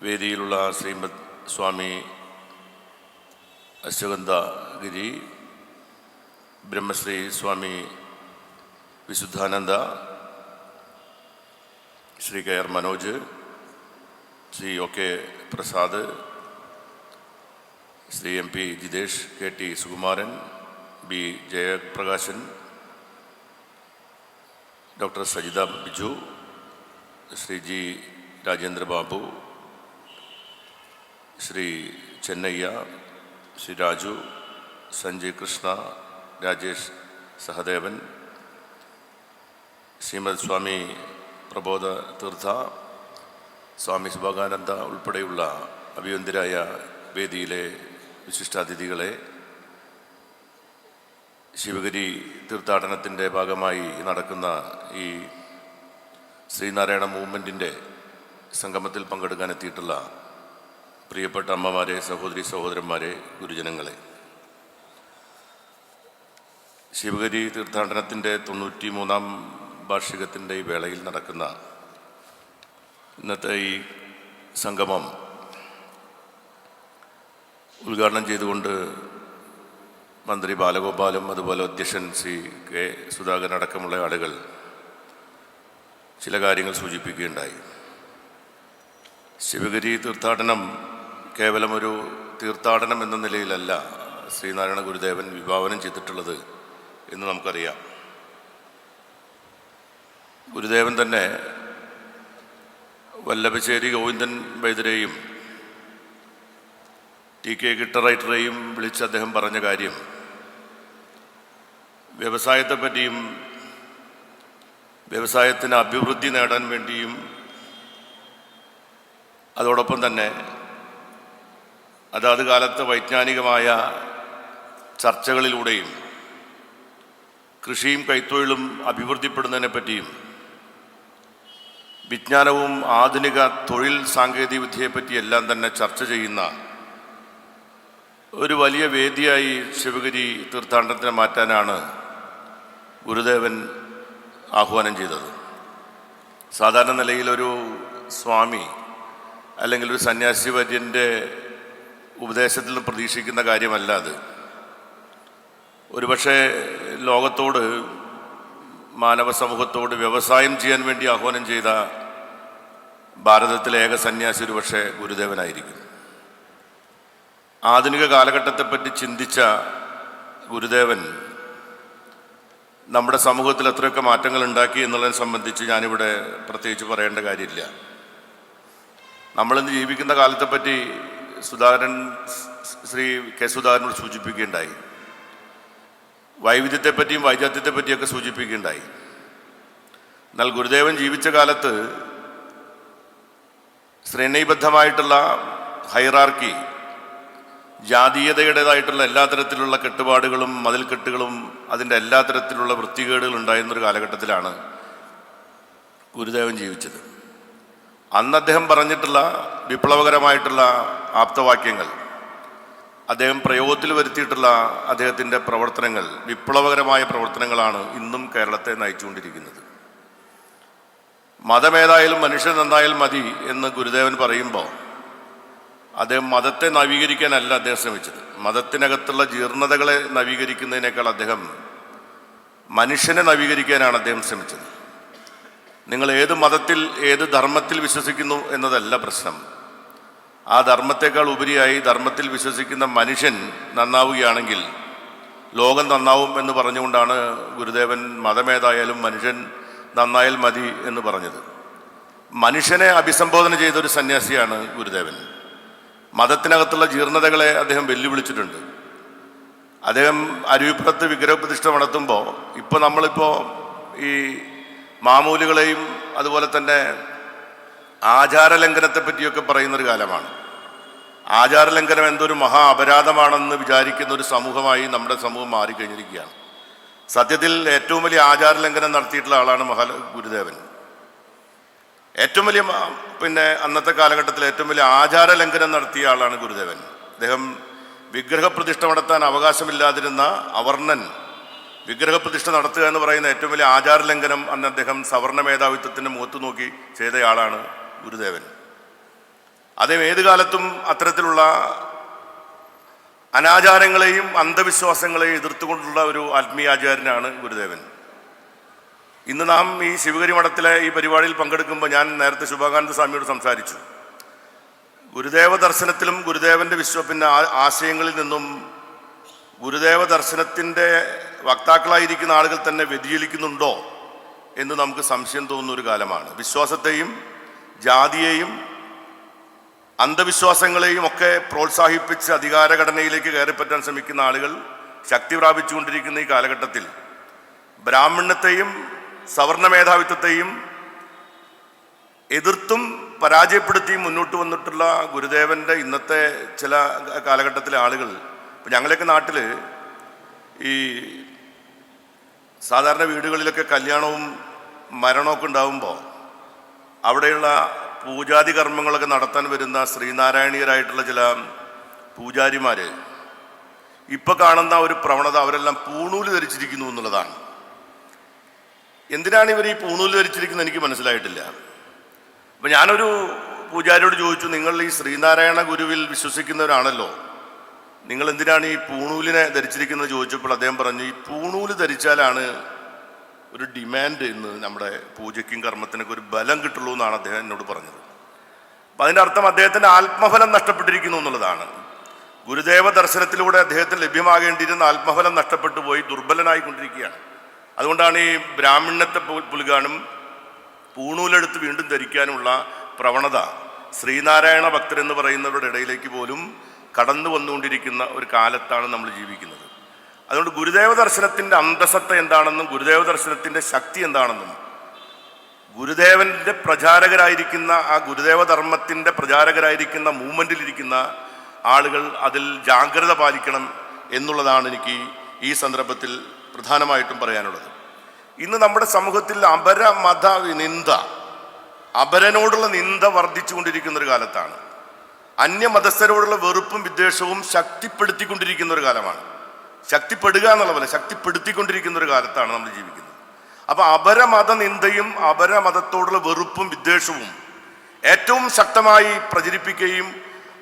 വേദിയിലുള്ള Srimad Swami Ashwagandhagiri Brahmasri Swami Vishuddhananda Shri K R Manoj Shri O K Prasad Shri M P Jithesh K T Sukumaran B Jayaprakashan doctor Sajitha Biju Shri G Rajendra Babu Shri Chennaiah Shri Raju Sanjay Krishna Rajesh Sahadevan Srimad Swami Prabodha Theertha Swami Shubhakananda ഉൾപ്പെടെയുള്ള അഭിയന്തരായ വേദിയിലെ വിശിഷ്ടാതിഥികളെ ശിവഗിരി തീർത്ഥാടനത്തിന്റെ ഭാഗമായി നടക്കുന്ന ഈ ശ്രീനാരായണ മൂവ്മെന്റിന്റെ സംഗമത്തിൽ പങ്കെടുക്കാൻ എത്തിയിട്ടുള്ള പ്രിയപ്പെട്ട അമ്മമാരെ സഹോദരി സഹോദരന്മാരെ ഗുരുജനങ്ങളെ. ശിവഗിരി തീർത്ഥാടനത്തിന്റെ തൊണ്ണൂറ്റി മൂന്നാം വാർഷികത്തിന്റെ ഈ വേളയിൽ നടക്കുന്ന ഇന്നത്തെ ഈ സംഗമം ഉദ്ഘാടനം ചെയ്തുകൊണ്ട് മന്ത്രി ബാലഗോപാലും അതുപോലെ അധ്യക്ഷൻ സി കെ സുധാകരൻ അടക്കമുള്ള ആളുകൾ ചില കാര്യങ്ങൾ സൂചിപ്പിക്കുകയുണ്ടായി. ശിവഗിരി തീർത്ഥാടനം കേവലം ഒരു തീർത്ഥാടനം എന്ന നിലയിലല്ല ശ്രീനാരായണ ഗുരുദേവൻ വിഭാവനം ചെയ്തിട്ടുള്ളത് എന്ന് നമുക്കറിയാം. ഗുരുദേവൻ തന്നെ വല്ലഭശ്ശേരി ഗോവിന്ദൻ വൈദ്യരെയും ടി കെ കിട്ടറൈറ്ററെയും വിളിച്ച് അദ്ദേഹം പറഞ്ഞ കാര്യം വ്യവസായത്തെപ്പറ്റിയും വ്യവസായത്തിന് അഭിവൃദ്ധി നേടാൻ വേണ്ടിയും അതോടൊപ്പം തന്നെ അതാത് കാലത്ത് വൈജ്ഞാനികമായ ചർച്ചകളിലൂടെയും കൃഷിയും കൈത്തൊഴിലും അഭിവൃദ്ധിപ്പെടുന്നതിനെ പറ്റിയും വിജ്ഞാനവും ആധുനിക തൊഴിൽ സാങ്കേതികവിദ്യയെപ്പറ്റിയെല്ലാം തന്നെ ചർച്ച ചെയ്യുന്ന ഒരു വലിയ വേദിയായി ശിവഗിരി തീർത്ഥാടനത്തിനെ മാറ്റാനാണ് ഗുരുദേവൻ ആഹ്വാനം ചെയ്തത്. സാധാരണ നിലയിലൊരു സ്വാമി അല്ലെങ്കിൽ ഒരു സന്യാസി വര്യന്റെ ഉപദേശത്തിൽ നിന്ന് പ്രതീക്ഷിക്കുന്ന കാര്യമല്ല അത്. ഒരുപക്ഷെ ലോകത്തോട് മാനവ സമൂഹത്തോട് വ്യവസായം ചെയ്യാൻ വേണ്ടി ആഹ്വാനം ചെയ്ത ഭാരതത്തിലെ ഏക സന്യാസി ഒരുപക്ഷെ ഗുരുദേവനായിരിക്കും. ആധുനിക കാലഘട്ടത്തെപ്പറ്റി ചിന്തിച്ച ഗുരുദേവൻ നമ്മുടെ സമൂഹത്തിൽ എത്രയൊക്കെ മാറ്റങ്ങൾ ഉണ്ടാക്കി എന്നുള്ളതിനെ സംബന്ധിച്ച് ഞാനിവിടെ പ്രത്യേകിച്ച് പറയേണ്ട കാര്യമില്ല. നമ്മളിന്ന് ജീവിക്കുന്ന കാലത്തെപ്പറ്റി സുധാകരൻ ശ്രീ കെ സുധാകരനോട് സൂചിപ്പിക്കുകയുണ്ടായി. വൈവിധ്യത്തെപ്പറ്റിയും വൈജാത്യത്തെപ്പറ്റിയൊക്കെ സൂചിപ്പിക്കുകയുണ്ടായി. എന്നാൽ ഗുരുദേവൻ ജീവിച്ച കാലത്ത് ശ്രേണീബദ്ധമായിട്ടുള്ള ഹൈറാർക്കി ജാതീയതയുടേതായിട്ടുള്ള എല്ലാ തരത്തിലുള്ള കെട്ടുപാടുകളും മതിൽക്കെട്ടുകളും അതിന്റെ എല്ലാ തരത്തിലുള്ള വൃത്തികേടുകളും ഉണ്ടായിരുന്നൊരു കാലഘട്ടത്തിലാണ് ഗുരുദേവൻ ജീവിച്ചത്. അന്ന് അദ്ദേഹം പറഞ്ഞിട്ടുള്ള വിപ്ലവകരമായിട്ടുള്ള ആപ്തവാക്യങ്ങൾ. അദ്ദേഹം പ്രയോഗത്തിൽ വരുത്തിയിട്ടുള്ള അദ്ദേഹത്തിന്റെ പ്രവർത്തനങ്ങൾ വിപ്ലവകരമായ പ്രവർത്തനങ്ങളാണ് ഇന്നും കേരളത്തെ നയിച്ചുകൊണ്ടിരിക്കുന്നത്. മതമേതായാലും മനുഷ്യൻ നന്നായാലും മതി എന്ന് ഗുരുദേവൻ പറയുമ്പോൾ അദ്ദേഹം മതത്തെ നവീകരിക്കാനല്ല അദ്ദേഹം ശ്രമിച്ചത്. മതത്തിനകത്തുള്ള ജീർണതകളെ നവീകരിക്കുന്നതിനേക്കാൾ അദ്ദേഹം മനുഷ്യനെ നവീകരിക്കാനാണ് അദ്ദേഹം ശ്രമിച്ചത്. നിങ്ങൾ ഏത് മതത്തിൽ ഏത് ധർമ്മത്തിൽ വിശ്വസിക്കുന്നു എന്നതല്ല പ്രശ്നം. ആ ധർമ്മത്തെക്കാൾ ഉപരിയായി ധർമ്മത്തിൽ വിശ്വസിക്കുന്ന മനുഷ്യൻ നന്നാവുകയാണെങ്കിൽ ലോകം നന്നാവും എന്ന് പറഞ്ഞുകൊണ്ടാണ് ഗുരുദേവൻ മതമേതായാലും മനുഷ്യൻ നന്നായാൽ മതി എന്ന് പറഞ്ഞത്. മനുഷ്യനെ അഭിസംബോധന ചെയ്ത ഒരു സന്യാസിയാണ് ഗുരുദേവൻ. മതത്തിനകത്തുള്ള ജീർണതകളെ അദ്ദേഹം വെല്ലുവിളിച്ചിട്ടുണ്ട്. അദ്ദേഹം അരുവിപ്പുറത്ത് വിഗ്രഹപ്രതിഷ്ഠ നടത്തുമ്പോൾ ഇപ്പോൾ നമ്മളിപ്പോൾ ഈ മാമൂലുകളെയും അതുപോലെ തന്നെ ആചാരലംഘനത്തെ പറ്റിയൊക്കെ പറയുന്നൊരു കാലമാണ്. ആചാരലംഘനം എന്തൊരു മഹാ അപരാധമാണെന്ന് വിചാരിക്കുന്ന ഒരു സമൂഹമായി നമ്മുടെ സമൂഹം മാറിക്കഴിഞ്ഞിരിക്കുകയാണ്. സത്യത്തിൽ ഏറ്റവും വലിയ ആചാരലംഘനം നടത്തിയിട്ടുള്ള ആളാണ് മഹാ ഗുരുദേവൻ. ഏറ്റവും വലിയ പിന്നെ അന്നത്തെ കാലഘട്ടത്തിൽ ഏറ്റവും വലിയ ആചാര ലംഘനം നടത്തിയ ആളാണ് ഗുരുദേവൻ. അദ്ദേഹം വിഗ്രഹപ്രതിഷ്ഠ നടത്താൻ അവകാശമില്ലാതിരുന്ന അവർണൻ വിഗ്രഹപ്രതിഷ്ഠ നടത്തുക എന്ന് പറയുന്ന ഏറ്റവും വലിയ ആചാര ലംഘനം അന്ന് അദ്ദേഹം സവർണ മേധാവിത്വത്തിന്റെ മുഖത്ത് നോക്കി ചെയ്തയാളാണ് ഗുരുദേവൻ. അദ്ദേഹം ഏത് കാലത്തും അത്തരത്തിലുള്ള അനാചാരങ്ങളെയും അന്ധവിശ്വാസങ്ങളെയും എതിർത്തുകൊണ്ടുള്ള ഒരു ആത്മീയാചാര്യനാണ് ഗുരുദേവൻ. ഇന്ന് നാം ഈ ശിവഗിരി മഠത്തിലെ ഈ പരിപാടിയിൽ പങ്കെടുക്കുമ്പോൾ ഞാൻ നേരത്തെ ശുഭാകാനന്ദ സ്വാമിയോട് സംസാരിച്ചു. ഗുരുദേവ ദർശനത്തിലും ഗുരുദേവന്റെ വിശ്വ പിന്നെ ആശയങ്ങളിൽ നിന്നും ഗുരുദേവ ദർശനത്തിന്റെ വക്താക്കളായിരിക്കുന്ന ആളുകൾ തന്നെ വ്യതിചലിക്കുന്നുണ്ടോ എന്ന് നമുക്ക് സംശയം തോന്നുന്ന ഒരു കാലമാണ്. വിശ്വാസത്തെയും ജാതിയെയും അന്ധവിശ്വാസങ്ങളെയും ഒക്കെ പ്രോത്സാഹിപ്പിച്ച് അധികാരഘടനയിലേക്ക് കയറിപ്പറ്റാൻ ശ്രമിക്കുന്ന ആളുകൾ ശക്തി പ്രാപിച്ചുകൊണ്ടിരിക്കുന്ന ഈ കാലഘട്ടത്തിൽ ബ്രാഹ്മണത്തെയും സവർണ മേധാവിത്വത്തെയും എതിർത്തും പരാജയപ്പെടുത്തിയും മുന്നോട്ട് വന്നിട്ടുള്ള ഗുരുദേവന്റെ ഇന്നത്തെ ചില കാലഘട്ടത്തിലെ ആളുകൾ ഇപ്പം ഞങ്ങളെയൊക്കെ നാട്ടിൽ ഈ സാധാരണ വീടുകളിലൊക്കെ കല്യാണവും മരണമൊക്കെ ഉണ്ടാവുമ്പോൾ അവിടെയുള്ള പൂജാതി കർമ്മങ്ങളൊക്കെ നടത്താൻ വരുന്ന ശ്രീനാരായണീയരായിട്ടുള്ള ചില പൂജാരിമാർ ഇപ്പൊ കാണുന്ന ഒരു പ്രവണത അവരെല്ലാം പൂണൂൽ ധരിച്ചിരിക്കുന്നു എന്നുള്ളതാണ്. എന്തിനാണ് ഇവർ ഈ പൂണൂൽ ധരിച്ചിരിക്കുന്നത് എനിക്ക് മനസ്സിലായിട്ടില്ല. അപ്പൊ ഞാനൊരു പൂജാരിയോട് ചോദിച്ചു നിങ്ങൾ ഈ ശ്രീനാരായണ ഗുരുവിൽ വിശ്വസിക്കുന്നവരാണല്ലോ. നിങ്ങൾ എന്തിനാണ് ഈ പൂണൂലിനെ ധരിച്ചിരിക്കുന്നത്? ചോദിച്ചപ്പോൾ അദ്ദേഹം പറഞ്ഞു ഈ പൂണൂൽ ധരിച്ചാലാണ് ഒരു ഡിമാൻഡ് ഇന്ന് നമ്മുടെ പൂജയ്ക്കും കർമ്മത്തിനൊക്കെ ഒരു ബലം കിട്ടുള്ളൂ എന്നാണ് അദ്ദേഹം എന്നോട് പറഞ്ഞത്. അപ്പം അതിന്റെ അർത്ഥം അദ്ദേഹത്തിന്റെ ആത്മഫലം നഷ്ടപ്പെട്ടിരിക്കുന്നു എന്നുള്ളതാണ്. ഗുരുദേവ ദർശനത്തിലൂടെ അദ്ദേഹത്തിന് ലഭ്യമാകേണ്ടിയിരുന്ന ആത്മഫലം നഷ്ടപ്പെട്ടു പോയി ദുർബലനായിക്കൊണ്ടിരിക്കുകയാണ്. അതുകൊണ്ടാണ് ഈ ബ്രാഹ്മണത്തെ പുലുകാനും പൂണൂലെടുത്ത് വീണ്ടും ധരിക്കാനുള്ള പ്രവണത ശ്രീനാരായണ ഭക്തരെന്ന് പറയുന്നവരുടെ ഇടയിലേക്ക് പോലും കടന്നു വന്നുകൊണ്ടിരിക്കുന്ന ഒരു കാലത്താണ് നമ്മൾ ജീവിക്കുന്നത്. അതുകൊണ്ട് ഗുരുദേവ ദർശനത്തിന്റെ അന്തസത്ത എന്താണെന്നും ഗുരുദേവ ദർശനത്തിന്റെ ശക്തി എന്താണെന്നും. ഗുരുദേവന്റെ പ്രചാരകരായിരിക്കുന്ന ആ ഗുരുദേവ ധർമ്മത്തിന്റെ പ്രചാരകരായിരിക്കുന്ന മൂവ്മെന്റിലിരിക്കുന്ന ആളുകൾ അതിൽ ജാഗ്രത പാലിക്കണം എന്നുള്ളതാണ് എനിക്ക് ഈ സന്ദർഭത്തിൽ പ്രധാനമായിട്ടും പറയാനുള്ളത്. ഇന്ന് നമ്മുടെ സമൂഹത്തിൽ അപര മത നിന്ദ അപരനോടുള്ള നിന്ദ വർദ്ധിച്ചുകൊണ്ടിരിക്കുന്ന ഒരു കാലത്താണ്. അന്യമതസ്ഥരോടുള്ള വെറുപ്പും വിദ്വേഷവും ശക്തിപ്പെടുത്തിക്കൊണ്ടിരിക്കുന്ന ഒരു കാലമാണ്. ശക്തിപ്പെടുക എന്നുള്ള പോലെ ശക്തിപ്പെടുത്തിക്കൊണ്ടിരിക്കുന്ന ഒരു കാലത്താണ് നമ്മൾ ജീവിക്കുന്നത്. അപ്പൊ അപരമത നിന്ദയും അപരമതത്തോടുള്ള വെറുപ്പും വിദ്വേഷവും ഏറ്റവും ശക്തമായി പ്രചരിപ്പിക്കുകയും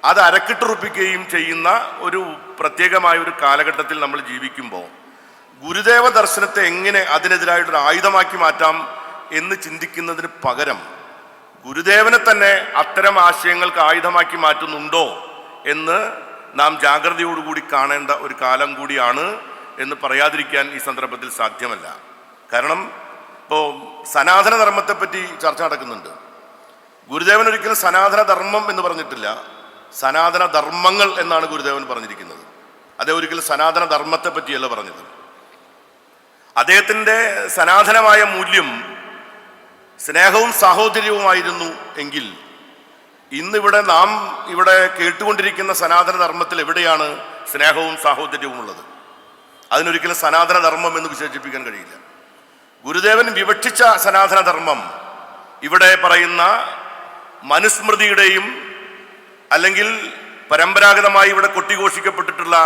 അത് അരക്കിട്ടുറപ്പിക്കുകയും ചെയ്യുന്ന ഒരു പ്രത്യേകമായ ഒരു കാലഘട്ടത്തിൽ നമ്മൾ ജീവിക്കുമ്പോൾ ഗുരുദേവ ദർശനത്തെ എങ്ങനെ അതിനെതിരായിട്ടൊരു ആയുധമാക്കി മാറ്റാം എന്ന് ചിന്തിക്കുന്നതിന് പകരം ഗുരുദേവനെ തന്നെ അത്തരം ആശയങ്ങൾക്ക് ആയുധമാക്കി മാറ്റുന്നുണ്ടോ എന്ന് നാം ജാഗ്രതയോടുകൂടി കാണേണ്ട ഒരു കാലം കൂടിയാണ് എന്ന് പറയാതിരിക്കാൻ ഈ സന്ദർഭത്തിൽ സാധ്യമല്ല. കാരണം ഇപ്പോൾ സനാതന ധർമ്മത്തെപ്പറ്റി ചർച്ച നടക്കുന്നുണ്ട്. ഗുരുദേവൻ ഒരിക്കലും സനാതനധർമ്മം എന്ന് പറഞ്ഞിട്ടില്ല. സനാതന ധർമ്മങ്ങൾ എന്നാണ് ഗുരുദേവൻ പറഞ്ഞിരിക്കുന്നത്. അതേ ഒരിക്കലും സനാതന ധർമ്മത്തെ പറ്റിയല്ല പറഞ്ഞത്. അദ്ദേഹത്തിന്റെ സനാതനമായ മൂല്യം സ്നേഹവും സാഹോദര്യവുമായിരുന്നു എങ്കിൽ ഇന്നിവിടെ നാം ഇവിടെ കേട്ടുകൊണ്ടിരിക്കുന്ന സനാതന ധർമ്മത്തിൽ എവിടെയാണ് സ്നേഹവും സാഹോദര്യവും ഉള്ളത്? അതിനൊരിക്കലും സനാതന ധർമ്മം എന്ന് വിശേഷിപ്പിക്കാൻ കഴിയില്ല. ഗുരുദേവൻ വിവക്ഷിച്ച സനാതന ധർമ്മം ഇവിടെ പറയുന്ന മനുസ്മൃതിയുടെയും അല്ലെങ്കിൽ പരമ്പരാഗതമായി ഇവിടെ കൊട്ടിഘോഷിക്കപ്പെട്ടിട്ടുള്ള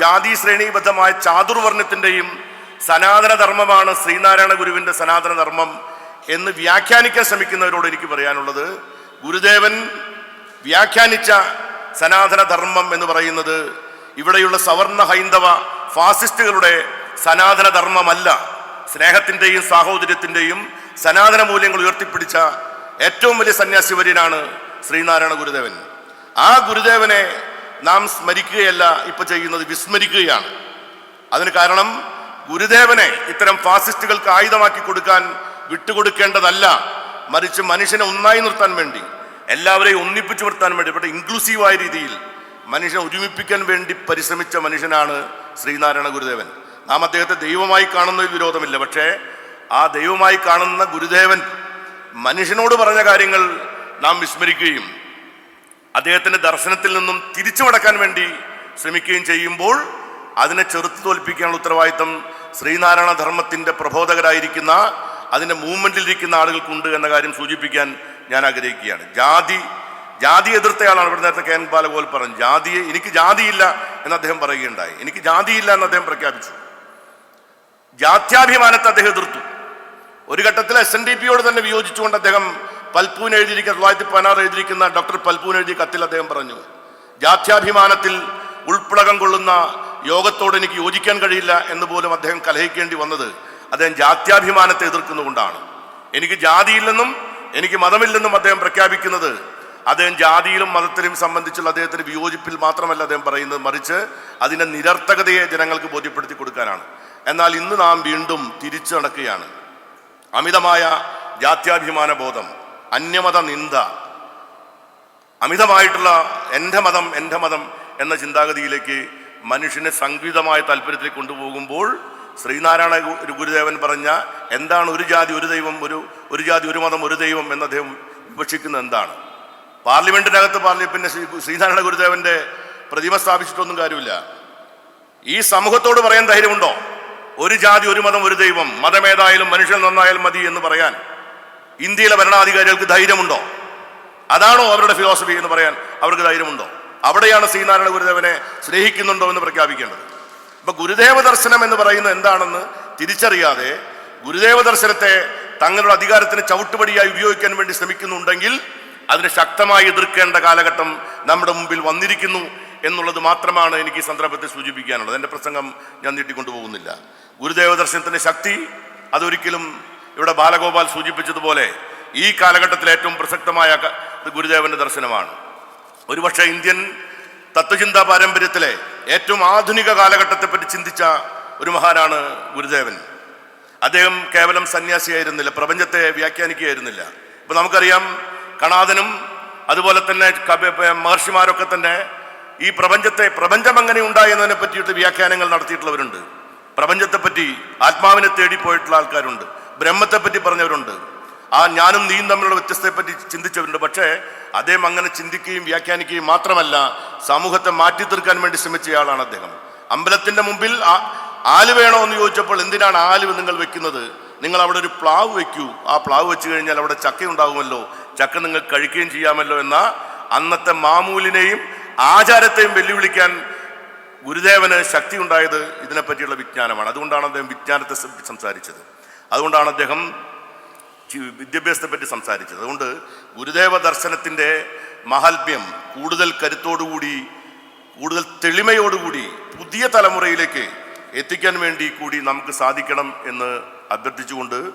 ജാതി ശ്രേണീബദ്ധമായ ചാതുർവർണത്തിന്റെയും സനാതന ധർമ്മമാണ് ശ്രീനാരായണ ഗുരുവിന്റെ സനാതന ധർമ്മം എന്ന് വ്യാഖ്യാനിക്കാൻ ശ്രമിക്കുന്നവരോട് എനിക്ക് പറയാനുള്ളത് ഗുരുദേവൻ വ്യാഖ്യാനിച്ച സനാതനധർമ്മം എന്ന് പറയുന്നത് ഇവിടെയുള്ള സവർണ ഹൈന്ദവ ഫാസിസ്റ്റുകളുടെ സനാതനധർമ്മമല്ല. സ്നേഹത്തിന്റെയും സാഹോദര്യത്തിന്റെയും സനാതന മൂല്യങ്ങൾ ഉയർത്തിപ്പിടിച്ച ഏറ്റവും വലിയ സന്യാസിവര്യനാണ് ശ്രീനാരായണ ഗുരുദേവൻ. ആ ഗുരുദേവനെ നാം സ്മരിക്കുകയല്ല ഇപ്പൊ ചെയ്യുന്നത് വിസ്മരിക്കുകയാണ്. അതിന് കാരണം ഗുരുദേവനെ ഇത്തരം ഫാസിസ്റ്റുകൾക്ക് ആയുധമാക്കി കൊടുക്കാൻ വിട്ടുകൊടുക്കേണ്ടതല്ല. മറിച്ച് മനുഷ്യനെ ഒന്നായി നിർത്താൻ വേണ്ടി എല്ലാവരെയും ഒന്നിപ്പിച്ചു നിർത്താൻ വേണ്ടി ഇവിടെ ഇൻക്ലൂസീവായ രീതിയിൽ മനുഷ്യനെ ഒരുമിപ്പിക്കാൻ വേണ്ടി പരിശ്രമിച്ച മനുഷ്യനാണ് ശ്രീനാരായണ ഗുരുദേവൻ. നാം അദ്ദേഹത്തെ ദൈവമായി കാണുന്നതിൽ വിരോധമില്ല പക്ഷേ ആ ദൈവമായി കാണുന്ന ഗുരുദേവൻ മനുഷ്യനോട് പറഞ്ഞ കാര്യങ്ങൾ നാം വിസ്മരിക്കുകയും അദ്ദേഹത്തിന്റെ ദർശനത്തിൽ നിന്നും തിരിച്ചു മടക്കാൻ വേണ്ടി ശ്രമിക്കുകയും ചെയ്യുമ്പോൾ അതിനെ ചെറുത്തു തോൽപ്പിക്കാനുള്ള ഉത്തരവാദിത്തം ശ്രീനാരായണ ധർമ്മത്തിന്റെ പ്രബോധകരായിരിക്കുന്ന അതിന്റെ മൂവ്മെന്റിലിരിക്കുന്ന ആളുകൾക്കുണ്ട് എന്ന കാര്യം സൂചിപ്പിക്കാൻ ഞാൻ ആഗ്രഹിക്കുകയാണ്. ജാതി ജാതി എതിർത്തയാളാണ്. ഇവിടെ നേരത്തെ കെ എൻ ബാലഗോൽ പറഞ്ഞു. ജാതിയെ എനിക്ക് ജാതിയില്ല എന്ന് അദ്ദേഹം പറയുകയുണ്ടായി. എനിക്ക് ജാതിയില്ല എന്ന് അദ്ദേഹം പ്രഖ്യാപിച്ചു. ജാത്യാഭിമാനത്തെ അദ്ദേഹം എതിർത്തു. ഒരു ഘട്ടത്തിൽ എസ് എൻ ഡി പിയോട് തന്നെ വിയോജിച്ചുകൊണ്ട് അദ്ദേഹം പൽപ്പൂൻ എഴുതിയിരിക്കുന്ന തൊള്ളായിരത്തി പതിനാറ് എഴുതിയിരിക്കുന്ന ഡോക്ടർ പൽപ്പൂൻ എഴുതിയ കത്തിൽ അദ്ദേഹം പറഞ്ഞു ജാത്യാഭിമാനത്തിൽ ഉൾപ്പടകം കൊള്ളുന്ന യോഗത്തോട് എനിക്ക് യോജിക്കാൻ കഴിയില്ല എന്ന് പോലും അദ്ദേഹം കലഹിക്കേണ്ടി വന്നത് അദ്ദേഹം ജാത്യാഭിമാനത്തെ എതിർക്കുന്നതുകൊണ്ടാണ്. എനിക്ക് ജാതിയില്ലെന്നും എനിക്ക് മതമില്ലെന്നും അദ്ദേഹം പ്രഖ്യാപിക്കുന്നത് അദ്ദേഹം ജാതിയിലും മതത്തിലും സംബന്ധിച്ചുള്ള അദ്ദേഹത്തിന്റെ വിയോജിപ്പിൽ മാത്രമല്ല അദ്ദേഹം പറയുന്നത് മറിച്ച് അതിന്റെ നിരർത്ഥകതയെ ജനങ്ങൾക്ക് ബോധ്യപ്പെടുത്തി കൊടുക്കാനാണ്. എന്നാൽ ഇന്ന് നാം വീണ്ടും തിരിച്ചു നടക്കുകയാണ്. അമിതമായ ജാത്യാഭിമാന ബോധം അന്യമത നിന്ദ അമിതമായിട്ടുള്ള എന്റെ മതം എന്റെ മതം എന്ന ചിന്താഗതിയിലേക്ക് മനുഷ്യനെ സംഗീതമായ താല്പര്യത്തിലേക്ക് കൊണ്ടുപോകുമ്പോൾ ശ്രീനാരായണ ഗുരുദേവൻ പറഞ്ഞ എന്താണ് ഒരു ജാതി ഒരു ദൈവം ഒരു ഒരു ജാതി ഒരു മതം ഒരു ദൈവം എന്ന് അദ്ദേഹം വിവക്ഷിക്കുന്നത് എന്താണ്? പാർലമെന്റിനകത്ത് പാർലി പിന്നെ ശ്രീ ശ്രീനാരായണ ഗുരുദേവന്റെ പ്രതിമ സ്ഥാപിച്ചിട്ടൊന്നും കാര്യമില്ല. ഈ സമൂഹത്തോട് പറയാൻ ധൈര്യമുണ്ടോ? ഒരു ജാതി ഒരു മതം ഒരു ദൈവം മതമേതായാലും മനുഷ്യൻ നന്നായാലും മതി എന്ന് പറയാൻ ഇന്ത്യയിലെ ഭരണാധികാരികൾക്ക് ധൈര്യമുണ്ടോ? അതാണോ അവരുടെ ഫിലോസഫി എന്ന് പറയാൻ അവർക്ക് ധൈര്യമുണ്ടോ? അവിടെയാണ് ശ്രീനാരായണ ഗുരുദേവനെ സ്നേഹിക്കുന്നുണ്ടോ എന്ന് പ്രഖ്യാപിക്കേണ്ടത്. ഇപ്പൊ ഗുരുദേവ ദർശനം എന്ന് പറയുന്നത് എന്താണെന്ന് തിരിച്ചറിയാതെ ഗുരുദേവ ദർശനത്തെ തങ്ങളുടെ അധികാരത്തിന് ചവിട്ടുപടിയായി ഉപയോഗിക്കാൻ വേണ്ടി ശ്രമിക്കുന്നുണ്ടെങ്കിൽ അതിനെ ശക്തമായി എതിർക്കേണ്ട കാലഘട്ടം നമ്മുടെ മുമ്പിൽ വന്നിരിക്കുന്നു എന്നുള്ളത് മാത്രമാണ് എനിക്ക് ഈ സന്ദർഭത്തിൽ സൂചിപ്പിക്കാനുള്ളത്. എന്റെ പ്രസംഗം ഞാൻ നീട്ടിക്കൊണ്ടുപോകുന്നില്ല ഗുരുദേവ ദർശനത്തിന്റെ ശക്തി അതൊരിക്കലും ഇവിടെ ബാലഗോപാൽ സൂചിപ്പിച്ചതുപോലെ ഈ കാലഘട്ടത്തിൽ ഏറ്റവും പ്രസക്തമായ ഗുരുദേവന്റെ ദർശനമാണ്. ഒരുപക്ഷെ ഇന്ത്യൻ തത്വചിന്താ പാരമ്പര്യത്തിലെ ഏറ്റവും ആധുനിക കാലഘട്ടത്തെപ്പറ്റി ചിന്തിച്ച ഒരു മഹാനാണ് ഗുരുദേവൻ. അദ്ദേഹം കേവലം സന്യാസിയായിരുന്നില്ല പ്രപഞ്ചത്തെ വ്യാഖ്യാനിക്കുകയായിരുന്നില്ല. ഇപ്പൊ നമുക്കറിയാം കണാദനും അതുപോലെ തന്നെ മഹർഷിമാരൊക്കെ തന്നെ ഈ പ്രപഞ്ചത്തെ പ്രപഞ്ചം എങ്ങനെ ഉണ്ടായി പറ്റിയിട്ട് വ്യാഖ്യാനങ്ങൾ നടത്തിയിട്ടുള്ളവരുണ്ട്. പ്രപഞ്ചത്തെപ്പറ്റി ആത്മാവിനെ തേടിപ്പോയിട്ടുള്ള ആൾക്കാരുണ്ട്. ബ്രഹ്മത്തെപ്പറ്റി പറഞ്ഞവരുണ്ട്. ആ ഞാനും നീയും തമ്മിലുള്ള വ്യത്യസ്തതയെപ്പറ്റി ചിന്തിച്ചവരുണ്ട്. പക്ഷേ അദ്ദേഹം അങ്ങനെ ചിന്തിക്കുകയും വ്യാഖ്യാനിക്കുകയും മാത്രമല്ല സമൂഹത്തെ മാറ്റി തീർക്കാൻ വേണ്ടി ശ്രമിച്ചയാളാണ് അദ്ദേഹം. അമ്പലത്തിന്റെ മുമ്പിൽ ആ- ആൽ വേണോ എന്ന് ചോദിച്ചപ്പോൾ എന്തിനാണ് ആൽ നിങ്ങൾ വെക്കുന്നത്? നിങ്ങൾ അവിടെ ഒരു പ്ലാവ് വെക്കൂ ആ പ്ലാവ് വെച്ച് കഴിഞ്ഞാൽ അവിടെ ചക്ക ഉണ്ടാകുമല്ലോ. ചക്ക നിങ്ങൾ കഴിക്കുകയും ചെയ്യാമല്ലോ എന്ന അന്നത്തെ മാമൂലിനെയും ആചാരത്തെയും വെല്ലുവിളിക്കാൻ ഗുരുദേവന് ശക്തി ഉണ്ടായത് ഇതിനെപ്പറ്റിയുള്ള വിജ്ഞാനമാണ്. അതുകൊണ്ടാണ് അദ്ദേഹം വിജ്ഞാനത്തെ സംസാരിച്ചത്. അതുകൊണ്ടാണ് അദ്ദേഹം വിദ്യാഭ്യാസത്തെ പറ്റി സംസാരിച്ചത്. അതുകൊണ്ട് ഗുരുദേവ ദർശനത്തിന്റെ മഹാത്മ്യം കൂടുതൽ കരുത്തോടുകൂടി കൂടുതൽ തെളിമയോടുകൂടി പുതിയ തലമുറയിലേക്ക് എത്തിക്കാൻ വേണ്ടി കൂടി നമുക്ക് സാധിക്കണം എന്ന് അഭ്യർത്ഥിച്ചുകൊണ്ട്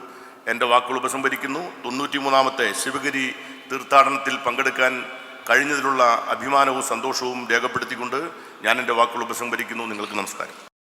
എന്റെ വാക്കുകൾ ഉപസംഹരിക്കുന്നു. തൊണ്ണൂറ്റി മൂന്നാമത്തെ ശിവഗിരി തീർത്ഥാടനത്തിൽ പങ്കെടുക്കാൻ കഴിഞ്ഞതിലുള്ള അഭിമാനവും സന്തോഷവും രേഖപ്പെടുത്തിക്കൊണ്ട് ഞാൻ എന്റെ വാക്കുകൾ ഉപസംഹരിക്കുന്നു. നിങ്ങൾക്ക് നമസ്കാരം.